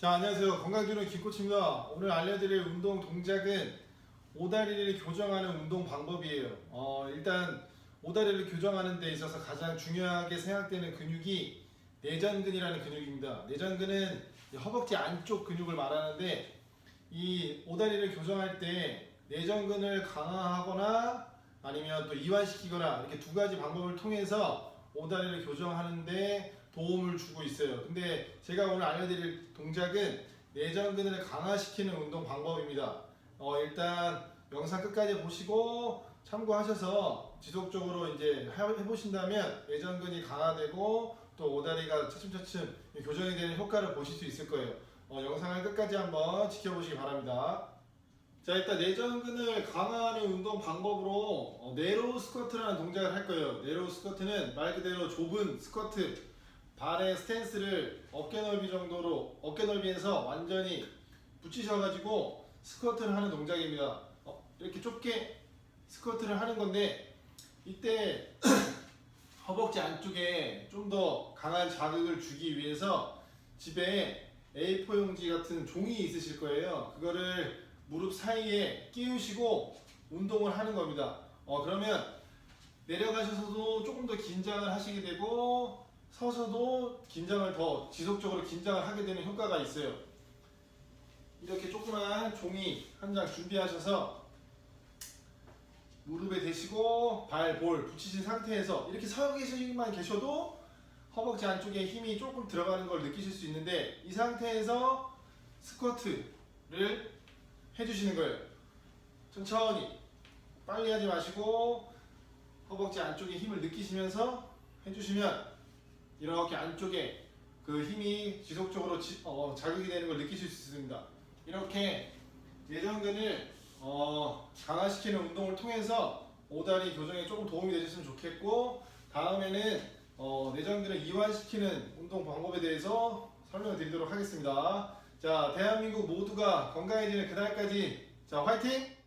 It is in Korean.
자 안녕하세요. 건강주는 김코치입니다. 오늘 알려드릴 운동 동작은 오다리를 교정하는 운동 방법이에요. 어, 일단 오다리를 교정하는 데 있어서 가장 중요하게 생각되는 근육이 내전근이라는 근육입니다. 내전근은 이 허벅지 안쪽 근육을 말하는데 이 오다리를 교정할 때 내전근을 강화하거나 아니면 또 이완시키거나 이렇게 두 가지 방법을 통해서 오다리를 교정하는데 도움을 주고 있어요. 근데 제가 오늘 알려드릴 동작은 내전근을 강화시키는 운동 방법입니다. 어, 일단 영상 끝까지 보시고 참고하셔서 지속적으로 이제 해- 해보신다면 내전근이 강화되고 또 오다리가 차츰차츰 교정이 되는 효과를 보실 수 있을 거예요. 어, 영상을 끝까지 한번 지켜보시기 바랍니다. 자 일단 내전근을 강화하는 운동 방법으로 어, 네로우 스쿼트라는 동작을 할 거예요. 네로우 스쿼트는 말 그대로 좁은 스쿼트 발의 스탠스를 어깨 넓이 정도로 어깨 넓이에서 완전히 붙이셔가지고 스쿼트를 하는 동작입니다. 어, 이렇게 좁게 스쿼트를 하는 건데 이때 허벅지 안쪽에 좀 더 강한 자극을 주기 위해서 집에 A4 용지 같은 종이 있으실 거예요. 그거를 무릎 사이에 끼우시고 운동을 하는 겁니다. 어, 그러면 내려가셔서도 조금 더 긴장을 하시게 되고 서서도 긴장을 더 지속적으로 긴장을 하게 되는 효과가 있어요. 이렇게 조그만 종이 한 장 준비하셔서 무릎에 대시고 발, 볼 붙이신 상태에서 이렇게 서 계시만 계셔도 허벅지 안쪽에 힘이 조금 들어가는 걸 느끼실 수 있는데 이 상태에서 스쿼트를 해주시는 거예요. 천천히 빨리 하지 마시고 허벅지 안쪽에 힘을 느끼시면서 해주시면 이렇게 안쪽에 그 힘이 지속적으로 지- 어, 자극이 되는 걸 느끼실 수 있습니다. 이렇게 내전근을 어, 강화시키는 운동을 통해서 오다리 교정에 조금 도움이 되셨으면 좋겠고 다음에는 어, 내전근을 이완시키는 운동 방법에 대해서 설명을 드리도록 하겠습니다. 자, 대한민국 모두가 건강해지는 그날까지 자, 화이팅!